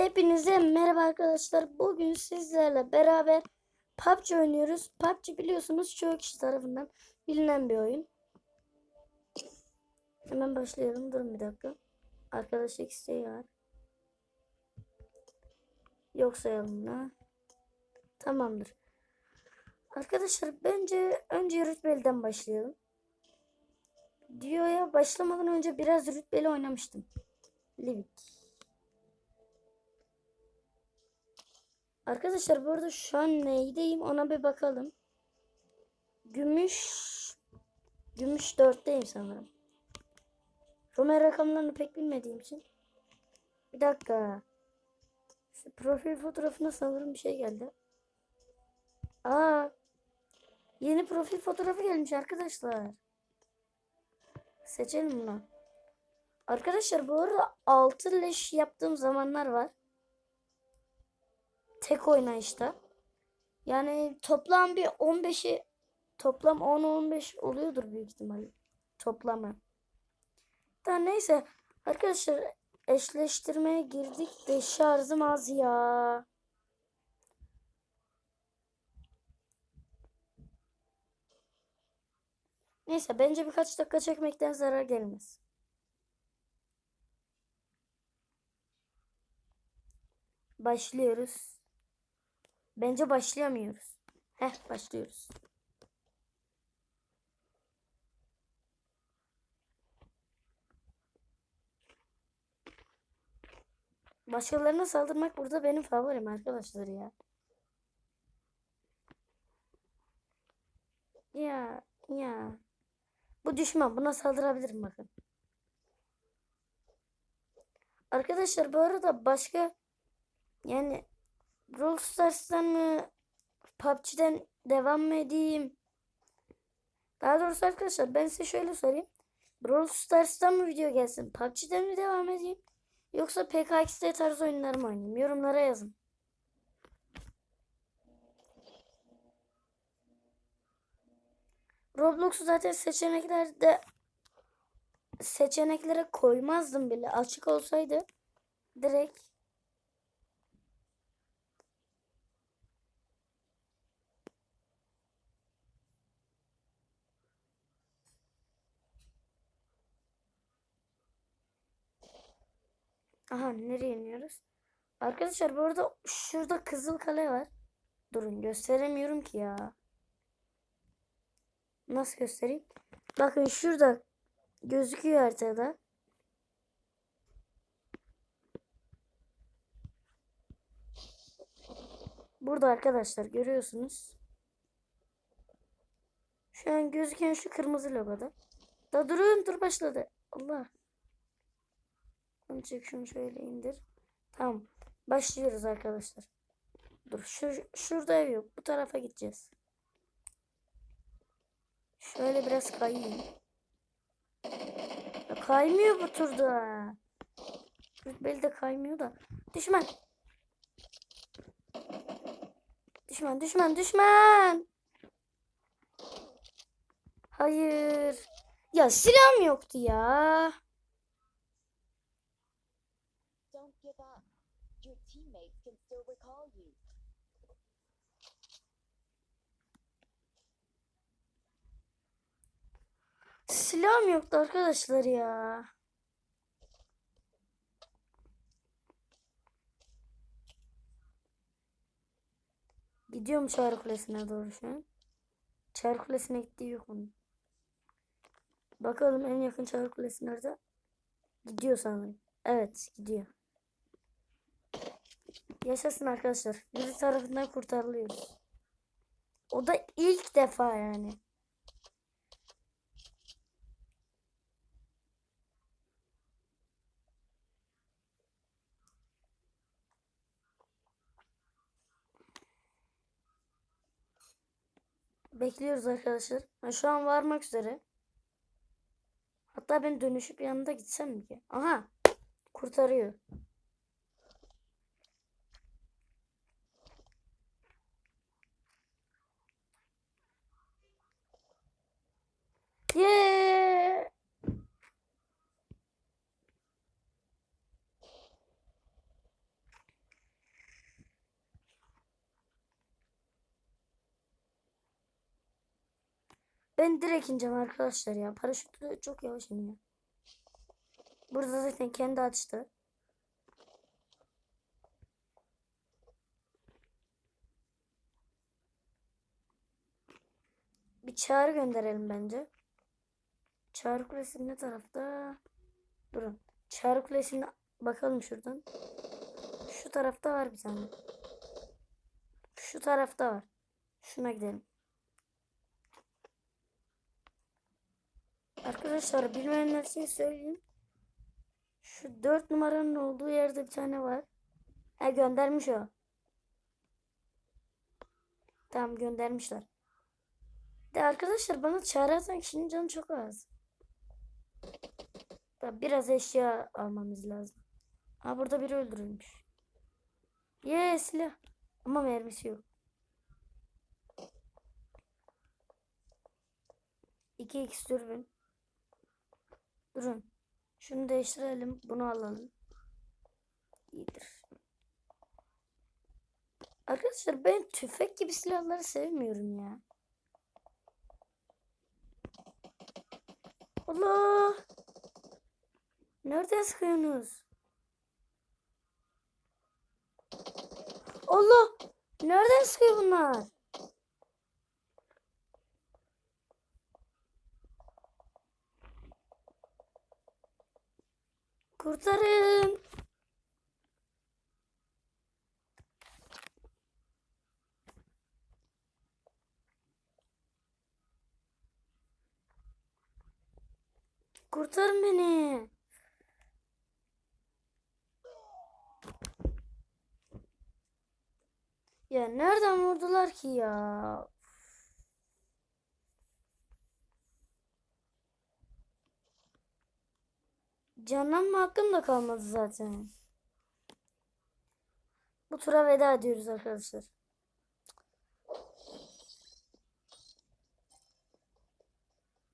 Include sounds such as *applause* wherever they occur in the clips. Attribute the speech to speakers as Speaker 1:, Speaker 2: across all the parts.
Speaker 1: Hepinize merhaba arkadaşlar. Bugün sizlerle beraber PUBG oynuyoruz. PUBG biliyorsunuz çoğu kişi tarafından bilinen bir oyun. Hemen başlayalım. Durun bir dakika. Arkadaşlık isteği var. Yok sayalım da. Tamamdır. Arkadaşlar bence önce rütbeliden başlayalım. Diyo'ya başlamadan önce biraz rütbeli oynamıştım. Livik. Arkadaşlar bu arada şu an neydeyim ona bir bakalım. Gümüş Gümüş 4'teyim sanırım. Romer rakamlarını pek bilmediğim için. Bir dakika. Şu profil fotoğrafına sanırım bir şey geldi. Aa. Yeni profil fotoğrafı gelmiş arkadaşlar. Seçelim bunu. Arkadaşlar bu arada 6 leş yaptığım zamanlar var tek oynayışta. Yani toplam bir 15'i toplam 10-15 oluyordur büyük ihtimalle. Toplamı. Daha neyse arkadaşlar eşleştirmeye girdik de şarjım az ya. Neyse bence birkaç dakika çekmekten zarar gelmez. Başlıyoruz. Bence başlayamıyoruz. Heh başlıyoruz. Başkalarına saldırmak burada benim favorim arkadaşlar ya. Ya ya. Bu düşman buna saldırabilirim bakın. Arkadaşlar bu arada başka yani Brawl Stars'tan mı PUBG'den devam mı edeyim? Daha doğrusu arkadaşlar ben size şöyle sorayım. Brawl Stars'tan mı video gelsin? PUBG'den mi devam edeyim? Yoksa PKXD tarz oyunlar mı oynayayım? Yorumlara yazın. Roblox'u zaten seçeneklerde seçeneklere koymazdım bile. Açık olsaydı direkt Aha nereye iniyoruz? Arkadaşlar bu arada şurada kızıl kale var. Durun gösteremiyorum ki ya. Nasıl göstereyim? Bakın şurada gözüküyor haritada. Burada arkadaşlar görüyorsunuz. Şu an gözüken şu kırmızı logoda. Da durun dur başladı. Allah. Onu çek şunu şöyle indir. Tamam. Başlıyoruz arkadaşlar. Dur şu, şurada ev yok. Bu tarafa gideceğiz. Şöyle biraz kayayım. Ya kaymıyor bu turda. Rütbeli de kaymıyor da. Düşman. Düşman düşman düşman. Hayır. Ya silahım yoktu ya. Silahım yoktu arkadaşlar ya. Gidiyorum Çağrı Kulesi'ne doğru şu an. Çağrı Kulesi'ne gittiği yok onun. Bakalım en yakın Çağrı Kulesi nerede? Gidiyor sanırım. Evet gidiyor. Yaşasın arkadaşlar. Biri tarafından kurtarılıyoruz. O da ilk defa yani. Bekliyoruz arkadaşlar. Ha, şu an varmak üzere. Hatta ben dönüşüp yanında gitsem mi ki? Aha. Kurtarıyor. Yeah. Ben direkt ineceğim arkadaşlar ya. Paraşütle çok yavaş iniyor. Burada zaten kendi açtı. Bir çağrı gönderelim bence. Çağrı kulesi ne tarafta? Durun. Çağrı kulesine bakalım şuradan. Şu tarafta var bir tane. Şu tarafta var. Şuna gidelim. Arkadaşlar bilmeyenler için söyleyeyim. Şu dört numaranın olduğu yerde bir tane var. Ha göndermiş o. Tamam göndermişler. De arkadaşlar bana çağrı atan kişinin canı çok az. Da Biraz eşya almamız lazım. Ha burada biri öldürülmüş. Ye silah. Ama mermisi yok. 2x dürbün. Durun. Şunu değiştirelim. Bunu alalım. İyidir. Arkadaşlar ben tüfek gibi silahları sevmiyorum ya. Allah! Nereden sıkıyorsunuz? Allah! Nereden sıkıyor bunlar? Kurtarın! Kurtarın beni. Ya nereden vurdular ki ya? Canlanma hakkım da kalmadı zaten. Bu tura veda ediyoruz arkadaşlar.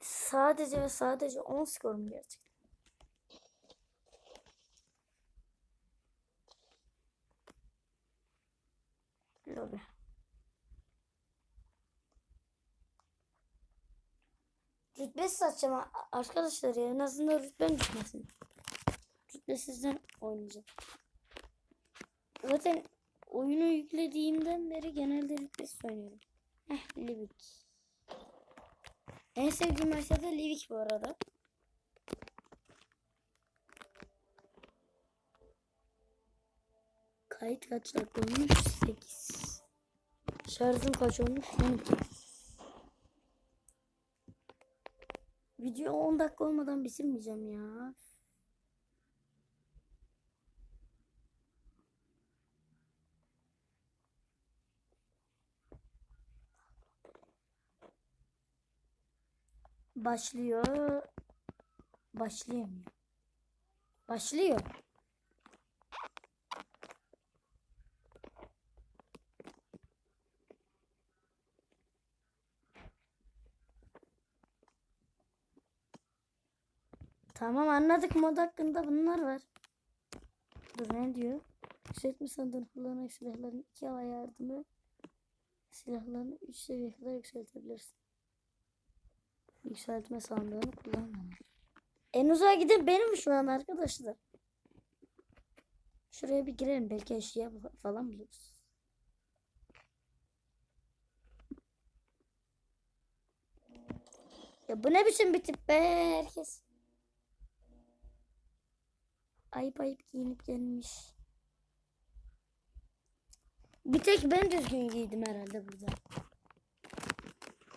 Speaker 1: Sadece ve sadece 10 skorum gerçekten. Lobi. Rütbesiz açacağım arkadaşlar ya. En azından rütbem düşmesin. Rütbesizden oynayacağım. Zaten oyunu yüklediğimden beri genelde rütbesiz oynuyorum. Heh Livik. En sevdiğim haritada Livik bu arada. Kayıt kaç dakika olmuş? 8. Şarjım kaç olmuş? 12. Video 10 dakika olmadan bitirmeyeceğim ya. Başlıyor. Başlayamıyor. Başlıyor. Tamam anladık mod hakkında bunlar var. Dur ne diyor? Yükseltme sandığını kullanarak silahların iki hava yardımı silahlarını 3 seviye kadar yükseltebilirsin. Yükseltme sandığını kullanmamak. En uzağa giden benim şu an arkadaşlar. Şuraya bir girelim belki eşya falan buluruz. Ya bu ne biçim bir tip be herkes. Ayıp ayıp giyinip gelmiş. Bir tek ben düzgün giydim herhalde burada.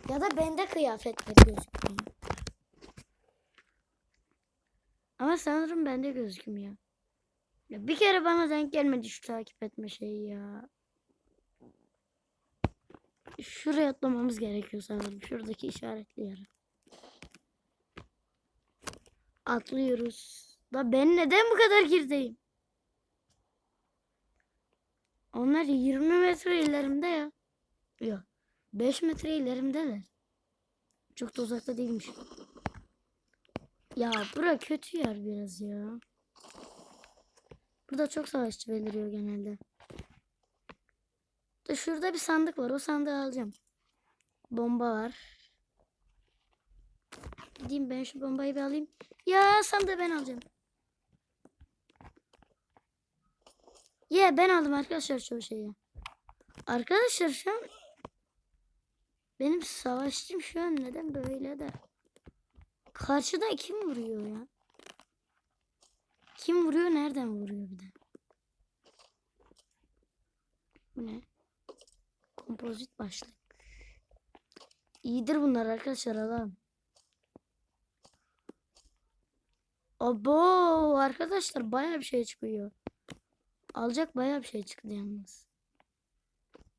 Speaker 1: Ya da bende kıyafetler gözükmüyor. Ama sanırım bende gözükmüyor. Ya bir kere bana denk gelmedi şu takip etme şeyi ya. Şuraya atlamamız gerekiyor sanırım. Şuradaki işaretli yere. Atlıyoruz. Da ben neden bu kadar girdeyim? Onlar 20 metre ilerimde ya. Yok. 5 metre ilerimdeler. Çok da uzakta değilmiş. Ya bura kötü yer biraz ya. Burada çok savaşçı beliriyor genelde. Da şurada bir sandık var. O sandığı alacağım. Bomba var. Gideyim ben şu bombayı bir alayım. Ya de ben alacağım. Ya ben aldım arkadaşlar çoğu şeyi. Arkadaşlar şu an benim savaşçım şu an neden böyle de. Karşıda kim vuruyor ya? Kim vuruyor nereden vuruyor bir de? Bu ne? Kompozit başlık. İyidir bunlar arkadaşlar alalım. Abo arkadaşlar baya bir şey çıkıyor. Alacak baya bir şey çıktı yalnız.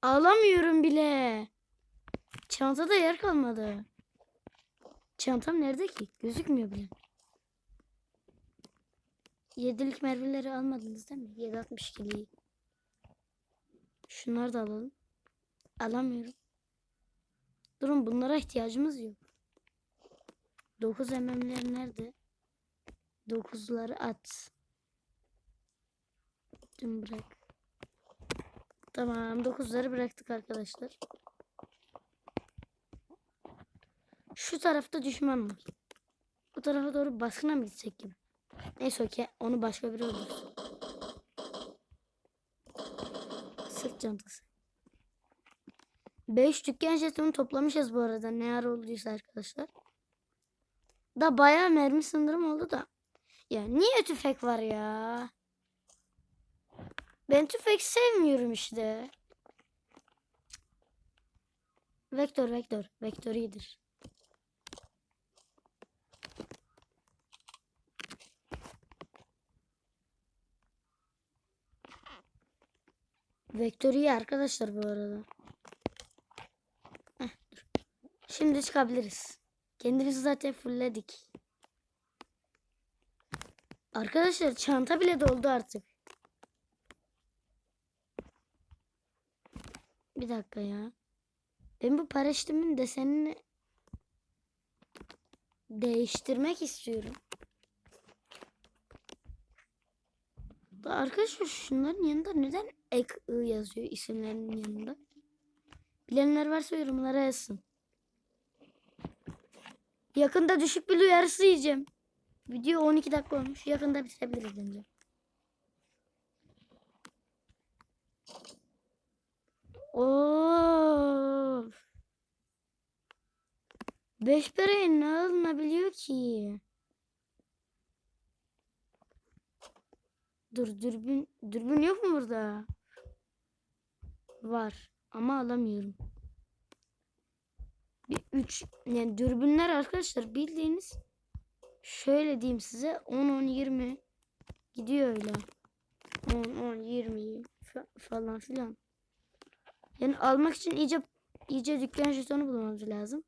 Speaker 1: Alamıyorum bile. Çantada yer kalmadı. Çantam nerede ki? Gözükmüyor bile. Yedilik mermileri almadınız değil mi? 762'liyi. Şunları da alalım. Alamıyorum. Durun bunlara ihtiyacımız yok. 9 mm'ler nerede? 9'ları at. Dün bırak. Tamam 9'ları bıraktık arkadaşlar. Şu tarafta düşman var. Bu tarafa doğru baskına mı gitsek gibi? Neyse ki onu başka biri öldürsün. Sırt çantası. 5 dükkan jetonu toplamışız bu arada. Ne ara olduysa arkadaşlar. Da bayağı mermi sınırım oldu da. Ya niye tüfek var ya? Ben tüfek sevmiyorum işte. Vektör vektör. Vektör iyidir. Vektör iyi arkadaşlar bu arada. Heh, dur. Şimdi çıkabiliriz. Kendimizi zaten fullledik. Arkadaşlar çanta bile doldu artık. Bir dakika ya. Ben bu paraşütümün desenini değiştirmek istiyorum. Da arkadaşlar şunların yanında neden ek I yazıyor isimlerinin yanında? Bilenler varsa yorumlara yazsın. Yakında düşük bir uyarısı yiyeceğim. Video 12 dakika olmuş. Yakında bitirebiliriz bence. Of. Beş paraya ne alınabiliyor ki? Dur dürbün dürbün yok mu burada? Var ama alamıyorum. Bir üç yani dürbünler arkadaşlar bildiğiniz şöyle diyeyim size 10 10 20 gidiyor öyle. 10 10 20 fa- falan filan. Yani almak için iyice iyice dükkan jetonu bulmamız lazım.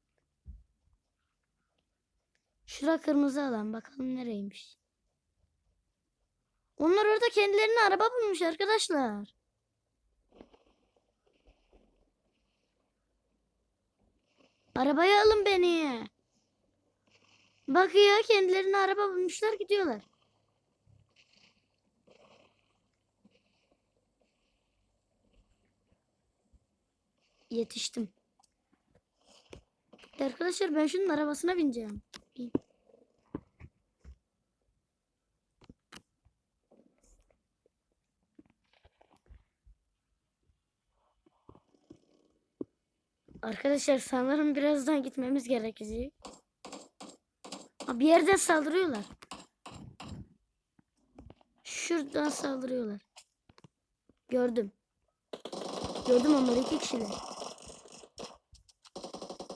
Speaker 1: Şura kırmızı alan bakalım nereymiş. Onlar orada kendilerine araba bulmuş arkadaşlar. Arabaya alın beni. Bak ya kendilerine araba bulmuşlar gidiyorlar. Yetiştim. Arkadaşlar ben şunun arabasına bineceğim. Bin. Arkadaşlar sanırım birazdan gitmemiz gerekecek. Ha, bir yerden saldırıyorlar. Şuradan saldırıyorlar. Gördüm. Gördüm onları iki kişiler.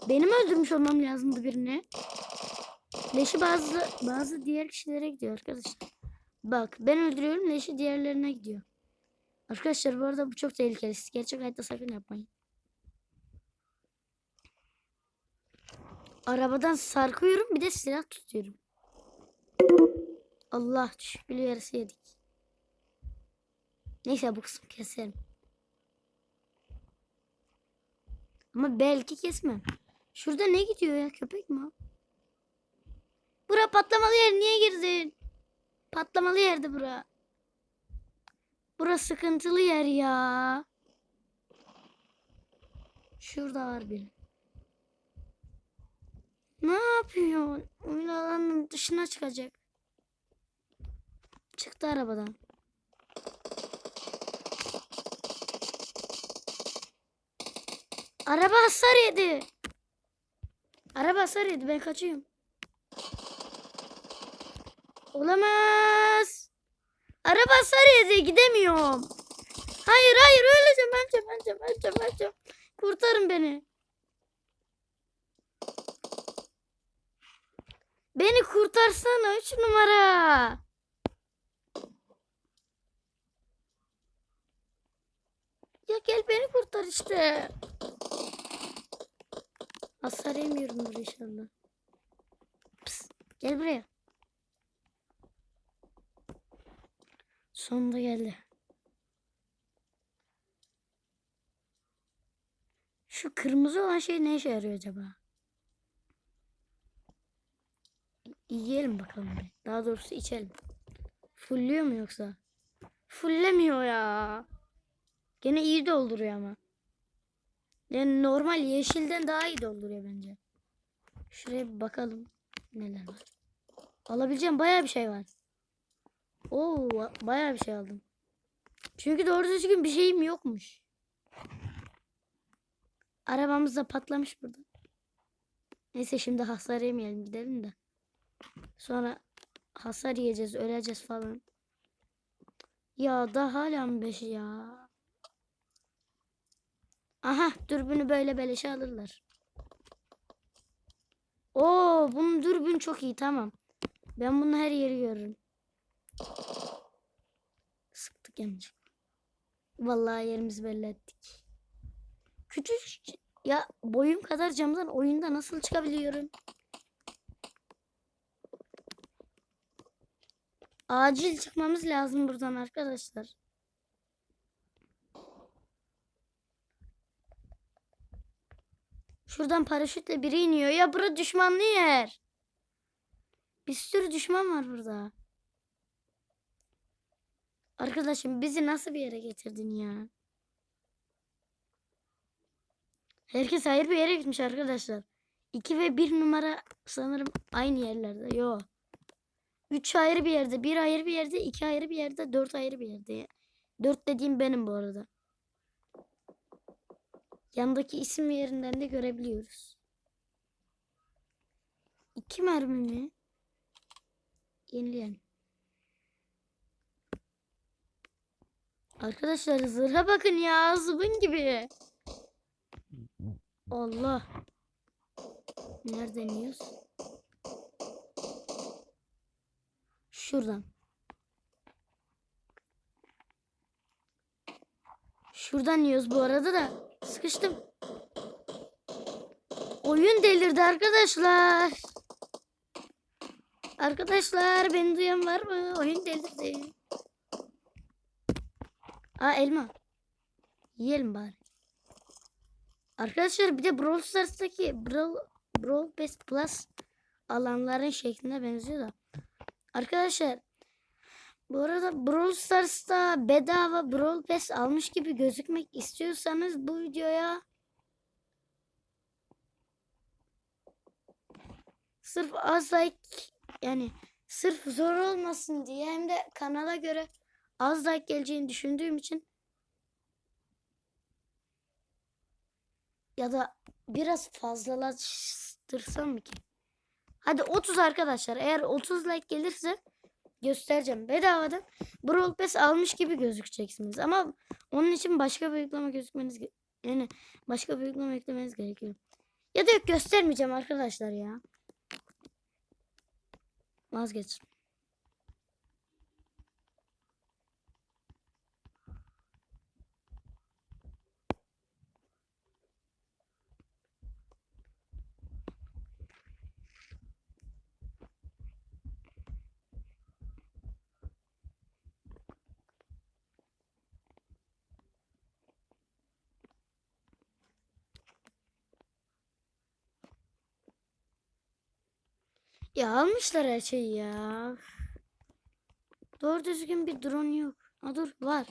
Speaker 1: Benim öldürmüş olmam lazımdı birini. Leşi bazı bazı diğer kişilere gidiyor arkadaşlar. Bak ben öldürüyorum leşi diğerlerine gidiyor. Arkadaşlar bu arada bu çok tehlikeli. Siz gerçek hayatta sakın yapmayın. Arabadan sarkıyorum bir de silah tutuyorum. Allah bir yarısı yedik. Neyse bu kısmı keserim. Ama belki kesmem. Şurada ne gidiyor ya köpek mi? Bura patlamalı yer niye girdin? Patlamalı yerdi bura. Bura sıkıntılı yer ya. Şurada var biri. Ne yapıyor? Oyun alanının dışına çıkacak. Çıktı arabadan. Araba hasar yedi. Araba hasar yedi. Ben kaçıyorum. Olamaz. Araba hasar yedi. Gidemiyorum. Hayır hayır öleceğim. Öleceğim. Öleceğim. Öleceğim. Öleceğim. Kurtarın beni. Beni kurtarsana 3 numara. Ya gel beni kurtar işte. Hasar yemiyorumdur inşallah. Pıs, gel buraya. Sonunda geldi. Şu kırmızı olan şey ne işe yarıyor acaba? Yiyelim bakalım. Daha doğrusu içelim. Fulluyor mu yoksa? Fullemiyor ya. Gene iyi dolduruyor ama. Yani normal yeşilden daha iyi dolduruyor bence. Şuraya bir bakalım. Neler var. Alabileceğim bayağı bir şey var. Oo bayağı bir şey aldım. Çünkü doğru düzgün bir şeyim yokmuş. Arabamız da patlamış burada. Neyse şimdi hasar yemeyelim gidelim de. Sonra hasar yiyeceğiz, öleceğiz falan. Ya da hala mı beş ya? Aha dürbünü böyle beleşe alırlar. Oo bunun dürbün çok iyi tamam. Ben bunu her yeri görürüm. Sıktık yalnız. Vallahi yerimizi belli ettik. Küçük ya boyum kadar camdan oyunda nasıl çıkabiliyorum? Acil çıkmamız lazım buradan arkadaşlar. Şuradan paraşütle biri iniyor. Ya bura düşmanlı yer. Bir sürü düşman var burada. Arkadaşım bizi nasıl bir yere getirdin ya? Herkes ayrı bir yere gitmiş arkadaşlar. 2 ve 1 numara sanırım aynı yerlerde. Yo. 3 ayrı bir yerde, 1 ayrı bir yerde, 2 ayrı bir yerde, 4 ayrı bir yerde. 4 dediğim benim bu arada. Yandaki isim yerinden de görebiliyoruz. 2 mermi mi? Yenileyen. Arkadaşlar zırha bakın ya zıbın gibi. Allah. Nereden yiyoruz? Şuradan. Şuradan yiyoruz bu arada da. Sıkıştım. Oyun delirdi arkadaşlar. Arkadaşlar beni duyan var mı? Oyun delirdi. Aa elma. Yiyelim bari. Arkadaşlar bir de Brawl Stars'taki Brawl, Brawl Pass Plus alanların şekline benziyor da. Arkadaşlar bu arada Brawl Stars'ta bedava Brawl Pass almış gibi gözükmek istiyorsanız bu videoya sırf az like yani sırf zor olmasın diye hem de kanala göre az like geleceğini düşündüğüm için ya da biraz fazlalaştırsam mı ki? Hadi 30 arkadaşlar. Eğer 30 like gelirse göstereceğim. Bedavadan Brawl Pass almış gibi gözükeceksiniz. Ama onun için başka bir uygulama gözükmeniz yani başka bir uygulama eklemeniz gerekiyor. Ya da yok göstermeyeceğim arkadaşlar ya. Vazgeç. Ya almışlar her şeyi ya. Doğru düzgün bir drone yok. Ha dur var.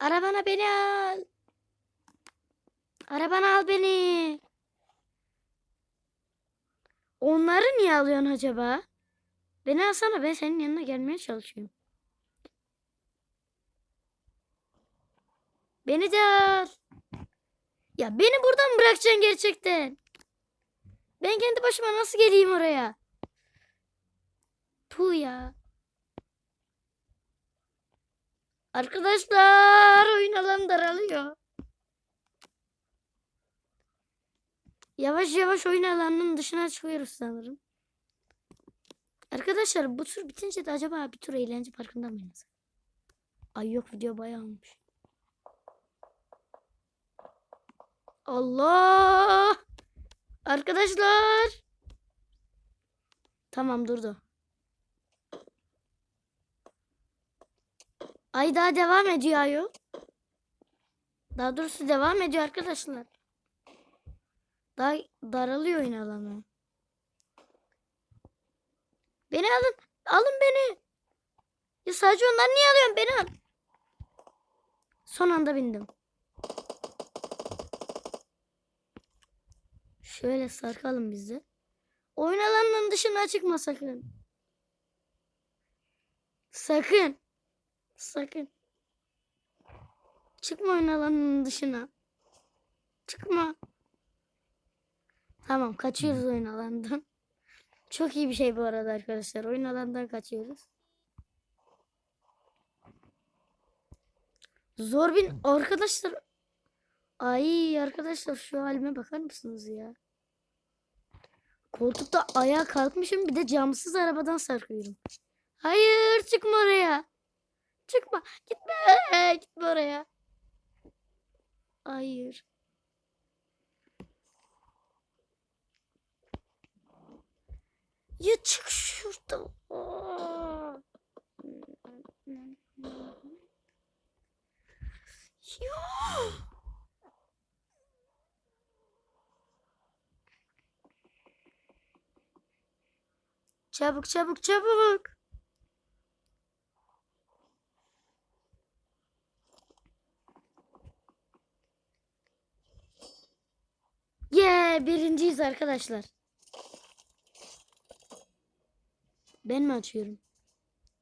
Speaker 1: Arabana beni al. Arabana al beni. Onları niye alıyorsun acaba? Beni alsana ben senin yanına gelmeye çalışıyorum. Beni de al. Ya beni buradan mı bırakacaksın gerçekten? Ben kendi başıma nasıl geleyim oraya? Puh ya. Arkadaşlar oyun alanı daralıyor. Yavaş yavaş oyun alanının dışına çıkıyoruz sanırım. Arkadaşlar bu tur bitince de acaba bir tur eğlence parkında mıyız? Ay yok video bayağı olmuş. Allah! Arkadaşlar! Tamam durdu. Ay daha devam ediyor ayo. Daha doğrusu devam ediyor arkadaşlar. Daha daralıyor oyun alanı. Beni alın. Alın beni. Ya sadece onlar niye alıyorsun? Beni al. Son anda bindim. Şöyle sarkalım bizi. Oyun alanının dışına çıkma sakın. Sakın. Sakın. Çıkma oyun alanının dışına. Çıkma. Tamam kaçıyoruz oyun alanından. *laughs* Çok iyi bir şey bu arada arkadaşlar. Oyun alanından kaçıyoruz. Zor bin arkadaşlar. Ay arkadaşlar şu halime bakar mısınız ya? Koltukta ayağa kalkmışım bir de camsız arabadan sarkıyorum. Hayır çıkma oraya. Çıkma. Gitme. Gitme oraya. Hayır. Ya çık şuradan. Ya. Çabuk çabuk çabuk. Yeah, birinciyiz arkadaşlar. Ben mi açıyorum?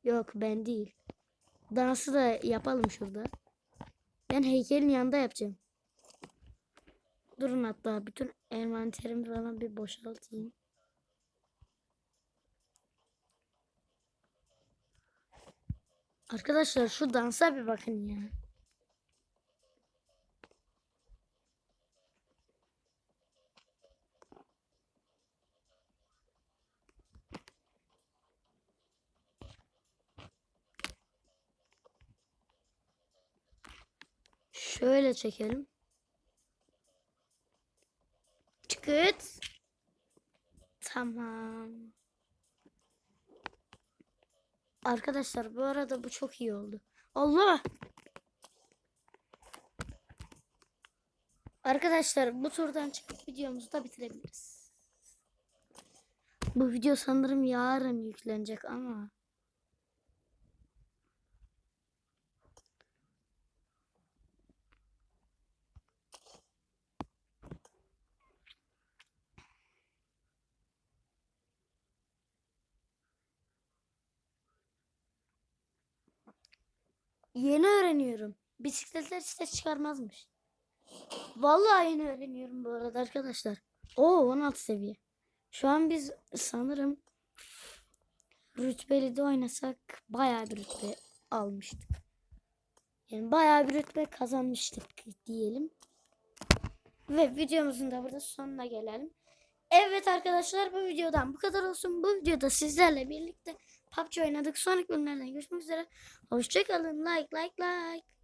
Speaker 1: Yok ben değil. Dansı da yapalım şurada. Ben heykelin yanında yapacağım. Durun hatta bütün envanterimi falan bir boşaltayım. Arkadaşlar şu dansa bir bakın ya. Şöyle çekelim. Çıkıt. Tamam. Arkadaşlar bu arada bu çok iyi oldu. Allah! Arkadaşlar bu turdan çıkıp videomuzu da bitirebiliriz. Bu video sanırım yarın yüklenecek ama. Yeni öğreniyorum. Bisikletler işte çıkarmazmış. Vallahi yeni öğreniyorum bu arada arkadaşlar. Oo 16 seviye. Şu an biz sanırım rütbeli de oynasak bayağı bir rütbe almıştık. Yani bayağı bir rütbe kazanmıştık diyelim. Ve videomuzun da burada sonuna gelelim. Evet arkadaşlar bu videodan bu kadar olsun. Bu videoda sizlerle birlikte PUBG oynadık. Sonraki bölümlerden görüşmek üzere. Hoşçakalın. Like like like.